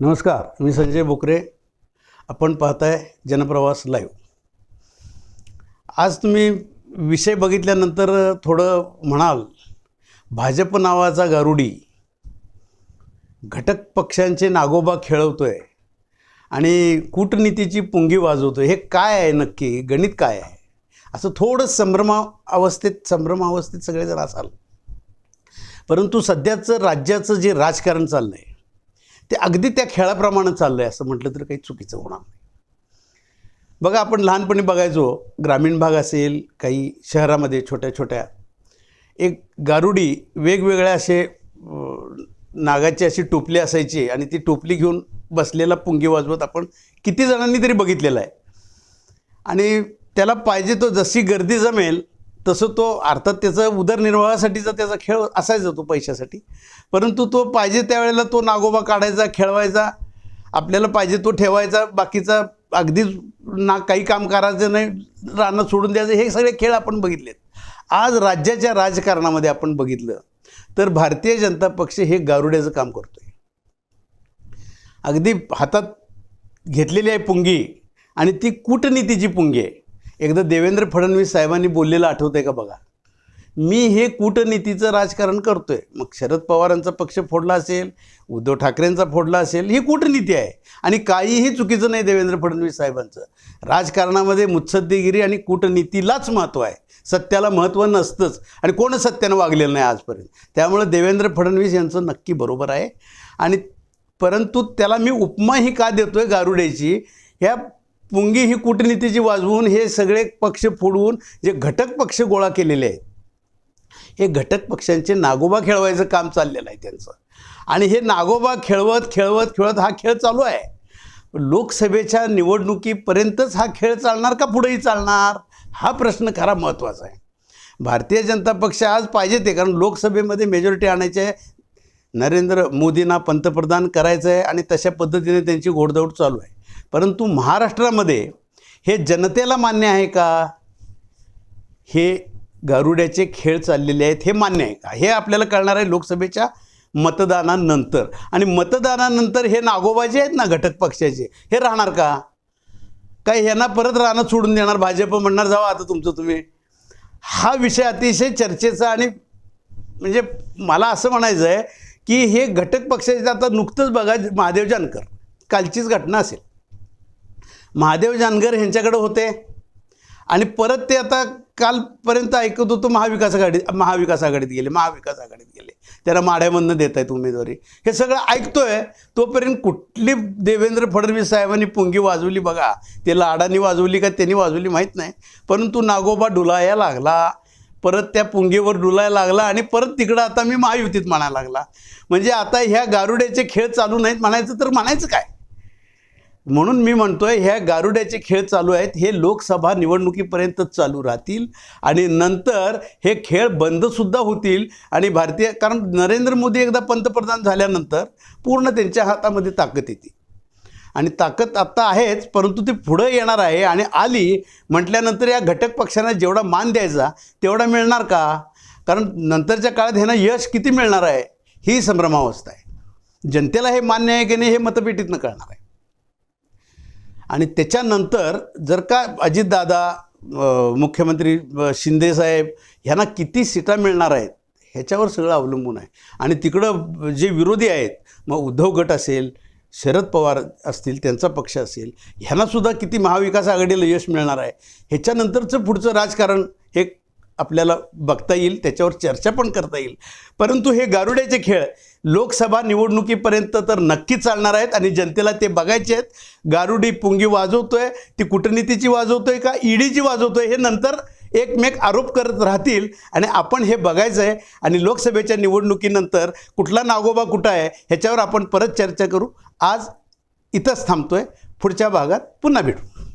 नमस्कार मी संजय बोकरे. आपण पाहताय जनप्रवास लाईव्ह आज तुम्ही विषय बघितल्यानंतर थोडं म्हणाल भाजप नावाचा गारुडी घटक पक्षांचे नागोबा खेळवतो आहे आणि कूटनीतीची पुंगी वाजवतो हे काय आहे नक्की? गणित काय आहे? असं थोडं संभ्रमा अवस्थेत संभ्रमावस्थेत सगळेजण असाल. परंतु सध्याचं राज्याचं जे राजकारण चाललं आहे ते अगदी त्या खेळाप्रमाणे चाललं आहे असं म्हटलं तर काही चुकीचं होणार नाही. बघा आपण लहानपणी बघायचो ग्रामीण भाग असेल काही शहरामध्ये छोट्या छोट्या एक गारुडी वेगवेगळ्या असे नागाची अशी टोपली असायची आणि ती टोपली घेऊन बसलेला पुंगी वाजवत आपण किती जणांनी तरी बघितलेला आहे. आणि त्याला पाहिजे तो जशी गर्दी जमेल तसं तो अर्थात त्याचं उदरनिर्वाहासाठीचा त्याचा खेळ असायचा तो पैशासाठी. परंतु तो पाहिजे त्यावेळेला तो नागोबा काढायचा खेळवायचा आपल्याला पाहिजे तो ठेवायचा बाकीचा अगदीच ना काही काम करायचं नाही रानं सोडून द्यायचं हे सगळे खेळ आपण बघितलेत. आज राज्याच्या राजकारणामध्ये आपण बघितलं तर भारतीय जनता पक्ष हे गारुड्याचं काम करतो आहे अगदी हातात घेतलेली आहे पुंगी आणि ती कूटनीतीची पुंगी आहे. एकदा देवेंद्र फडणवीस साहेबांनी बोललेलं आठवतंय का बघा? मी हे कूटनीतीचं राजकारण करतोय. मग शरद पवारांचा पक्ष फोडला असेल उद्धव ठाकरेंचा फोडला असेल ही कूटनीती आहे. आणि काहीही चुकीचं नाही देवेंद्र फडणवीस साहेबांचं. राजकारणामध्ये मुत्सद्देगिरी आणि कूटनीतीलाच महत्त्व आहे. सत्याला महत्त्व नसतंच. आणि कोण सत्यानं वागलेलं नाही आजपर्यंत? त्यामुळं देवेंद्र फडणवीस यांचं नक्की बरोबर आहे. आणि परंतु त्याला मी उपमा ही का देतोय गारुड्याची ह्या पुंगी ही कूटनीतीची वाजवून हे सगळे पक्ष फोडवून जे घटक पक्ष गोळा केलेले आहेत हे घटक पक्षांचे नागोबा खेळवायचं काम चाललेलं आहे त्यांचं. आणि हे नागोबा खेळवत खेळवत खेळत हा खेळ चालू आहे. लोकसभेच्या निवडणुकीपर्यंतच हा खेळ चालणार का पुढेही चालणार? हा प्रश्न खरा महत्त्वाचा आहे. भारतीय जनता पक्ष आज पाहिजे ते कारण लोकसभेमध्ये मेजॉरिटी आणायची आहे. नरेंद्र मोदींना पंतप्रधान करायचं आहे आणि तशा पद्धतीने त्यांची घोडदौड चालू आहे. परंतु महाराष्ट्रामध्ये हे जनतेला मान्य आहे का? हे गारुड्याचे खेळ चाललेले आहेत हे मान्य आहे का? हे आपल्याला कळणार आहे लोकसभेच्या मतदानानंतर. आणि मतदानानंतर हे नागोबा जे आहेत ना घटक पक्षाचे? हे राहणार का? काय यांना परत राहणं सोडून देणार? भाजप म्हणणार जावा आता तुमचं तुम्ही. हा विषय अतिशय चर्चेचा आणि म्हणजे मला असं म्हणायचं आहे की हे घटक पक्षाचे आता नुकतंच बघा महादेव जानकर. कालचीच घटना असेल. महादेव जानगर ह्यांच्याकडे होते. आणि परत ते आता कालपर्यंत ऐकत होतो महाविकास आघाडी महाविकास आघाडीत गेले महाविकास आघाडीत गेले. त्यांना माढ्यामधनं देत आहेत उमेदवारी हे सगळं ऐकतोय तोपर्यंत कुठली देवेंद्र फडणवीस साहेबांनी पुंगी वाजवली बघा. ते लाडानी वाजवली का त्यांनी वाजवली माहीत नाही. परंतु नागोबा डुलाया लागला परत त्या पुंगीवर डुलायला लागला आणि परत तिकडं आता मी महायुतीत म्हणायला लागला. म्हणजे आता ह्या गारुड्याचे खेळ चालू नाहीत म्हणायचं तर म्हणायचं काय? म्हणून मी म्हणतोय ह्या गारुड्याचे खेळ चालू आहेत हे लोकसभा निवडणुकीपर्यंतच चालू राहतील आणि नंतर हे खेळ बंदसुद्धा होतील आणि भारतीय कारण नरेंद्र मोदी एकदा पंतप्रधान झाल्यानंतर पूर्ण त्यांच्या हातामध्ये ताकद येते. आणि ताकद आत्ता आहेच परंतु ती पुढं येणार आहे आणि आली म्हटल्यानंतर या घटक पक्षांना जेवढा मान द्यायचा तेवढा मिळणार का? कारण नंतरच्या काळात ह्यांना यश किती मिळणार आहे ही संभ्रमावस्था आहे. जनतेला हे मान्य आहे की नाही हे मतपेटीतनं कळणार आहे. आणि त्याच्यानंतर जर का अजितदादा मुख्यमंत्री शिंदेसाहेब ह्यांना किती सीटा मिळणार आहेत ह्याच्यावर सगळं अवलंबून आहे. आणि तिकडं जे विरोधी आहेत मग उद्धव गट असेल शरद पवार असतील त्यांचा पक्ष असेल ह्यांनासुद्धा किती महाविकास आघाडीला यश मिळणार आहे. ह्याच्यानंतरचं पुढचं राजकारण हे आपल्याला बघता येईल त्याच्यावर चर्चा पण करता येईल. परंतु हे गारुड्याचे खेळ लोकसभा निवडणुकीपर्यंत तर नक्की चालणार आहेत आणि जनतेला ते बघायचे आहेत. गारुडी पुंगी वाजवतोय ती कूटनीतीची वाजवतोय का ईडीची वाजवतोय हे नंतर एकमेक आरोप करत राहतील आणि आपण हे बघायचं आहे आणि लोकसभेच्या निवडणुकीनंतर कुठला नागोबा कुठं आहे ह्याच्यावर आपण परत चर्चा करू. आज इथंच थांबतोय. पुढच्या भागात पुन्हा भेटू.